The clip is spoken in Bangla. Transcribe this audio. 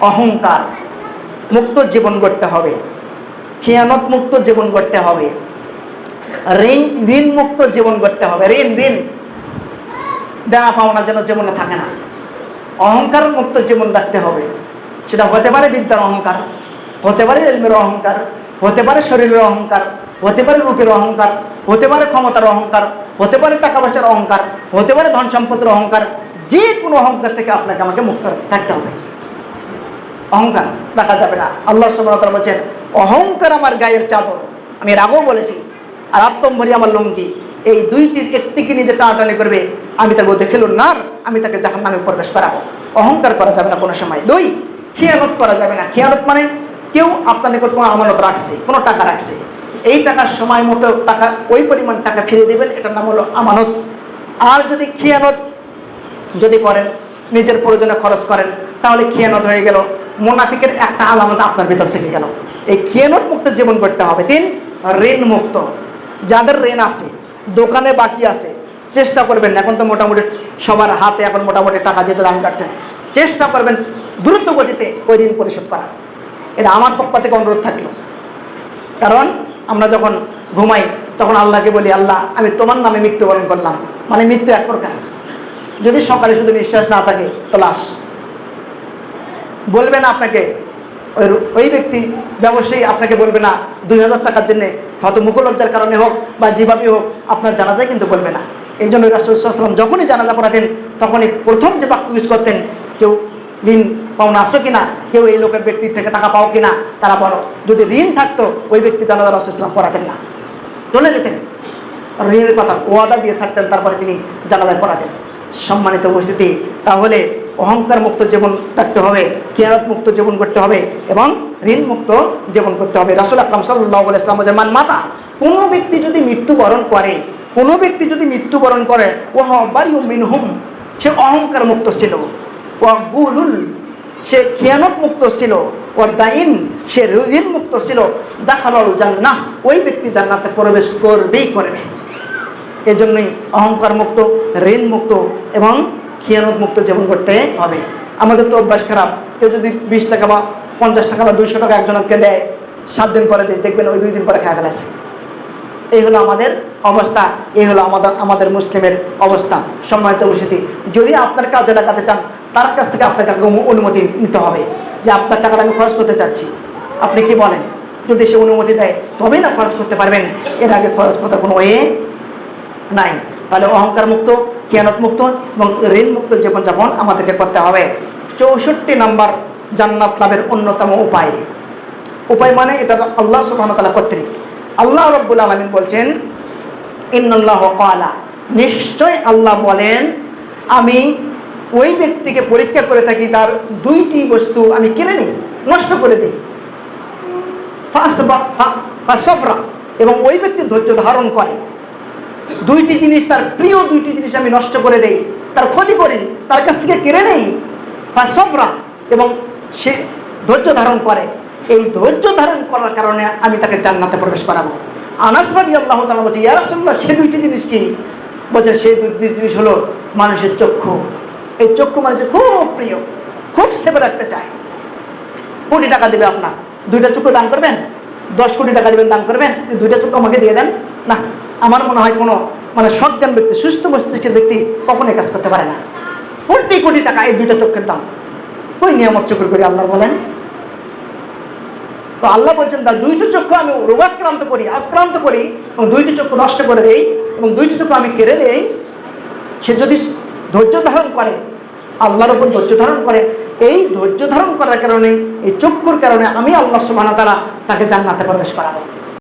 অহংকার মুক্ত জীবন গড়তে হবে, খেয়ানত মুক্ত জীবন গড়তে হবে, ঋণ ঋণ মুক্ত জীবন গড়তে হবে, ঋণ ঋণ। দেনা পাওনা যেন জীবনে থাকে না। অহংকার মুক্ত জীবন রাখতে হবে। সেটা হতে পারে বিদ্যার অহংকার, হতে পারে এলমের অহংকার, হতে পারে শরীরের অহংকার, হতে পারে রূপের অহংকার, হতে পারে ক্ষমতার অহংকার, হতে পারে টাকা পয়সার অহংকার, হতে পারে ধন সম্পদের অহংকার যে কোনো অহংকার থেকে আপনাকে আমাকে মুক্ত থাকতে হবে। অহংকার রাখা যাবে না। আল্লাহ সুবাহ বলছেন, অহংকার আমার গায়ের চাদর। আমি এর আগেও বলেছি। আর আত্মম্বরী আমার লঙ্কি এই দুইটির একটিকে নিয়ে যে টানাটানি করবে? আমি তাকে বলতে খেলুন না আমি তাকে জাহান নামে প্রবেশ করাবো। অহংকার করা যাবে না কোনো সময়। দুই, খেয়ানত করা যাবে না। খেয়ানত মানে কেউ আপনার নিকট কোনো আমানত রাখছে, কোনো টাকা রাখছে। এই টাকার সময় মতো টাকা, ওই পরিমাণ টাকা ফিরে দেবেন, এটার নাম হলো আমানত। আর যদি খেয়ানত যদি করেন, নিজের প্রয়োজনে খরচ করেন, তাহলে খেয়ানত হয়ে গেল। মোনাফিকের একটা আলামত আপনার ভিতর থেকে গেল। এই খেয়ানত মুক্ত জীবন করতে হবে। তিন, ঋণ মুক্ত। যাদের ঋণ আছে, দোকানে বাকি আছে, চেষ্টা করবেন, এখন তো মোটামুটি সবার হাতে এখন মোটামুটি টাকা যেতে দাম কাটছে, চেষ্টা করবেন দ্রুত গতিতে ওই ঋণ পরিশোধ করা এটা আমার পক্ষ থেকে অনুরোধ থাকল। কারণ আমরা যখন ঘুমাই, তখন আল্লাহকে বলি, আল্লাহ, আমি তোমার নামে মৃত্যুবরণ করলাম। মানে মৃত্যু এক প্রকার। যদি সকালে শুধু নিঃশ্বাস না থাকে, তো লাশ। বলবে না আপনাকে। ওই ওই ব্যক্তি ব্যবসায়ী আপনাকে বলবে না, দুই হাজার টাকার জন্য হয়তো মুখলজ্জার কারণে হোক বা যেভাবে হোক, আপনার জানাজায় কিন্তু বলবে না। এই জন্য রাসুলাম যখনই জানাজা পড়াতেন, তখনই প্রথম যে বাক্য ইউজ করতেন, কেউ ঋণ পাওনা আসো কিনা, কেউ এই লোকের ব্যক্তির থেকে টাকা পাও কিনা, তারা বলো। যদি ঋণ থাকতো, ওই ব্যক্তি জানাজা রাসুলাম পড়াতেন না। চলে যেতেন। ঋণের কথা ওয়াদা দিয়ে ছাড়তেন, তারপরে তিনি জানাজায় পড়াতেন। সম্মানিত উপস্থিতি, তাহলে অহংকার মুক্ত জীবন রাখতে হবে কেয়ারত মুক্ত জীবন করতে হবে এবং ঋণ মুক্ত জীবন করতে হবে। রাসুল আকরাম সাল্লাহ ইসলাম মান মাতা, কোনো ব্যক্তি যদি মৃত্যুবরণ করে, কোনো ব্যক্তি যদি মৃত্যুবরণ করে ওহ বাড়ি মিনহুম, সে অহংকার মুক্ত ছিল। ও গুলুল, সে খেয়ানত মুক্ত ছিল। ও দাইন সে ঋণ মুক্ত ছিল। দেখাল জান্নাহ, ওই ব্যক্তি জান্নাতে প্রবেশ করবেই করবে। এজন্যই অহংকার মুক্ত ঋণ মুক্ত এবং খেয়ানত মুক্ত জীবন করতে হবে। আমাদের তো অভ্যাস খারাপ। কেউ যদি বিশ টাকা বা পঞ্চাশ টাকা বা দুইশো টাকা একজনকে দেয়, সাত দিন পরে দেশ দেখবেন ওই দুই দিন পরে খায় ফেলেছে। এই হলো আমাদের অবস্থা, এই হলো আমাদের আমাদের মুসলিমের অবস্থা, সম্মানিত উপস্থিতি। যদি আপনার কাজে লাগাতে চান, তার কাছ থেকে আপনাকে অনুমতি নিতে হবে যে আপনার টাকাটা আমি খরচ করতে চাচ্ছি। আপনি কি বলেন? যদি সে অনুমতি দেয়, তবেই না খরচ করতে পারবেন। এর আগে খরচ করার কোনো ওয়ে নাই। তাহলে অহংকার মুক্ত খেয়ানত মুক্ত এবং ঋণ মুক্ত জীবনযাপন আমাদেরকে করতে হবে। চৌষট্টি নম্বর জান্নাত লাভের অন্যতম উপায়। উপায় মানে এটা আল্লাহ সুবাহতালা কর্তৃক। আল্লাহ রব্বুল আলমিন বলছেন ইন্নআল্লাহ কালা নিশ্চয় আল্লাহ বলেন, আমি ওই ব্যক্তিকে পরীক্ষা করে থাকি, তার দুইটি বস্তু আমি কিনে নিই, নষ্ট করে দিই। ফাসবা- ফা- ফাসফরা এবং ওই ব্যক্তি ধৈর্য ধারণ করে। দুইটি জিনিস তার প্রিয় দুইটি জিনিস আমি নষ্ট করে দেই। তার ক্ষতি করি, তার কাছ থেকে কেড়ে নেই। ফাসফরা এবং সে ধৈর্য ধারণ করে। এই ধৈর্য ধারণ করার কারণে আমি তাকে জান্নাতে প্রবেশ করাবো। আনাসবাদী আল্লাহ তালা বলছে ইয়ারসল্লাহ সে দুইটি জিনিস কি? বলছে সেই দুইটি জিনিস হলো মানুষের চক্ষু। এই চক্ষু মানুষের খুব প্রিয়, খুব সেবা রাখতে চায়। কোটি টাকা দেবে আপনার। দুইটা চক্ষু দান করবেন? দশ কোটি টাকা দেবেন, দান করবেন দুইটা চক্ষু আমাকে দিয়ে দেন। না, আমার মনে হয় কোনো মানে সজ্ঞান ব্যক্তি, সুস্থ মস্তিষ্কের ব্যক্তি কখনোই কাজ করতে পারে না। কোটি কোটি টাকা এই দুইটা চক্ষের দাম। ওই নিয়ামত চক্র করে আল্লাহ বলেন, তো আল্লাহ বলছেন তার দুইটি চক্ষু আমি রোগাক্রান্ত করি, আক্রান্ত করি এবং দুইটি চক্ষু নষ্ট করে দেই এবং দুইটি চক্ষু আমি কেড়ে নেই। সে যদি ধৈর্য ধারণ করে আল্লাহর উপর ধৈর্য ধারণ করে। এই ধৈর্য ধারণ করার কারণে, এই চক্ষুর কারণে আমি আল্লাহ সুবাহ তারা তাকে জান্নাতে প্রবেশ করাবো।